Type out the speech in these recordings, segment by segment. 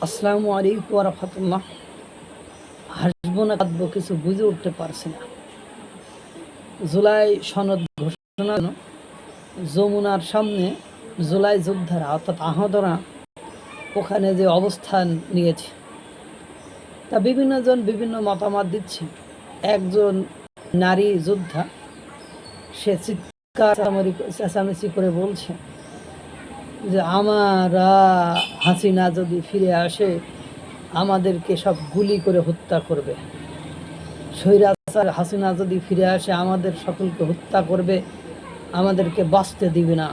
আসসালামু আলাইকুম রহমতুল্লাহ। হাসবো না, কাঁদবো, কিছু বুঝে উঠতে পারছি না। জুলাই সনদ ঘোষণা যমুনার সামনে জুলাই যোদ্ধারা অর্থাৎ আহতরা ওখানে যে অবস্থান নিয়েছে, তা বিভিন্নজন বিভিন্ন মতামত দিচ্ছে। একজন নারী যোদ্ধা, সে চিৎকার চেঁচামেচি- করে বলছে যে আমারা হাসিনা যদি ফিরে আসে, আমাদেরকে সব গুলি করে হত্যা করবে। স্বৈরাচার হাসিনা যদি ফিরে আসে, আমাদের সকলকে হত্যা করবে। আমাদেরকে বাঁচতে দিবে না।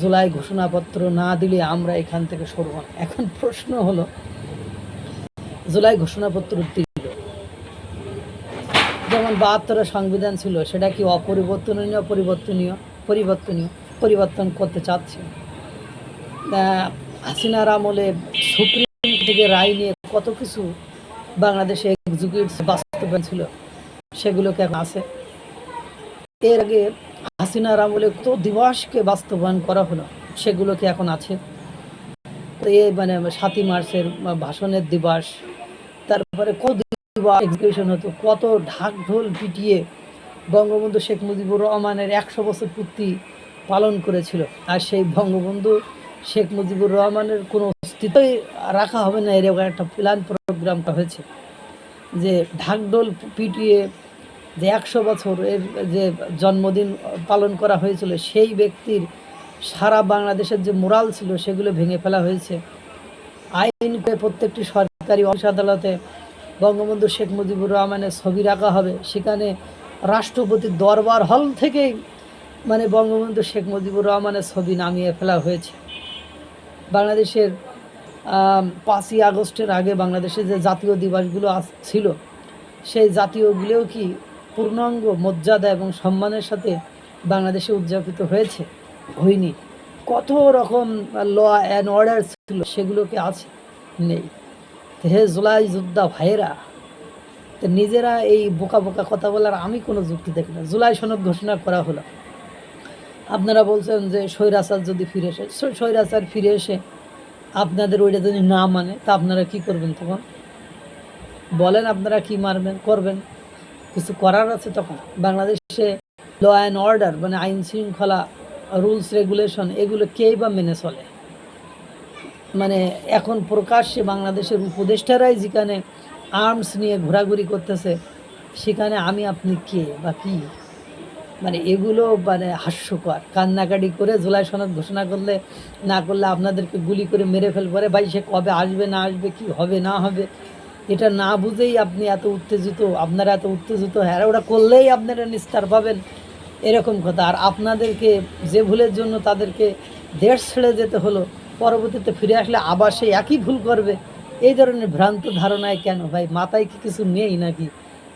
জুলাই ঘোষণাপত্র না দিলে আমরা এখান থেকে সরব না। এখন প্রশ্ন হলো, জুলাই ঘোষণাপত্র দিল। যেমন বাহাত্তরের সংবিধান ছিল, সেটা কি অপরিবর্তনীয় পরিবর্তনীয় পরিবর্তনীয়, পরিবর্তন করতে চাচ্ছে হাসিনার আমলে সুপ্রিম থেকে রায় নিয়ে কত কিছু বাংলাদেশে এক্সিকিউট বাস্তবায়ন ছিল, সেগুলোকে এখন আছে। এর আগে হাসিনার আমলে কত দিবসকে বাস্তবায়ন করা হলো, সেগুলোকে এখন আছে। এই মানে সাতই মার্চের ভাষণের দিবস, তারপরে কত এক্সিকিউশন হতো, কত ঢাক ঢোল পিটিয়ে বঙ্গবন্ধু শেখ মুজিবুর রহমানের একশো বছর পূর্তি পালন করেছিল, আর সেই বঙ্গবন্ধু শেখ মুজিবুর রহমানের কোনো অস্তিত্বই রাখা হবে না, এরকম একটা প্ল্যান প্রোগ্রামটা হয়েছে। যে ঢাকডোল পিটিয়ে যে একশো বছর এর যে জন্মদিন পালন করা হয়েছিল, সেই ব্যক্তির সারা বাংলাদেশের যে মোরাল ছিল, সেগুলো ভেঙে ফেলা হয়েছে। আইন করে প্রত্যেকটি সরকারি অফিস আদালতে বঙ্গবন্ধু শেখ মুজিবুর রহমানের ছবি রাখা হবে। সেখানে রাষ্ট্রপতির দরবার হল থেকেই মানে বঙ্গবন্ধু শেখ মুজিবুর রহমানের ছবি নামিয়ে ফেলা হয়েছে। বাংলাদেশের পাঁচই আগস্টের আগে বাংলাদেশে যে জাতীয় দিবসগুলো ছিল, সেই জাতীয়গুলোও কি পূর্ণাঙ্গ মর্যাদা এবং সম্মানের সাথে বাংলাদেশে উদযাপিত হয়েছে? হয়নি। কত রকম ল অ্যান্ড অর্ডার ছিল, সেগুলোকে আছে নেই। হে জুলাই যোদ্ধা ভাইয়েরা নিজেরা এই বোকা বোকা কথা বলার আমি কোনো যুক্তি দেখি না। জুলাই সনদ ঘোষণা করা হলো। আপনারা বলছেন যে স্বৈরাচার যদি ফিরে স্বৈ- স্বৈরাচার ফিরে এসে আপনাদের ওইটা যদি না মানে তা আপনারা কি করবেন তখন? বলেন আপনারা কি মারবেন, করবেন? কিছু করার আছে তখন? বাংলাদেশে ল অ্যান্ড অর্ডার মানে আইন শৃঙ্খলা রুলস রেগুলেশন এগুলো কেই বা মেনে চলে? মানে এখন প্রকাশ্যে বাংলাদেশের উপদেষ্টারাই যেখানে আর্মস নিয়ে ঘোরাঘুরি করতেছে, সেখানে আমি, আপনি কে বা কি? মানে এগুলো মানে হাস্যকর। কান্নাকাটি করে জুলাই সনদ ঘোষণা করলে, না করলে আপনাদেরকে গুলি করে মেরে ফেলবে। ভাই, সে কবে আসবে, না আসবে, কি হবে, না হবে? এটা না বুঝেই আপনি এত উত্তেজিত, আপনারা এত উত্তেজিত হ্যাঁ ওটা করলেই আপনারা নিস্তার পাবেন, এরকম কথা। আর আপনাদেরকে যে ভুলের জন্য তাদেরকে দেশ ছেড়ে যেতে হলো, পরবর্তীতে ফিরে আসলে আবার সেই একই ভুল করবে, এই ধরনের ভ্রান্ত ধারণায় কেন ভাই? মাথায় কি কিছু নেই নাকি?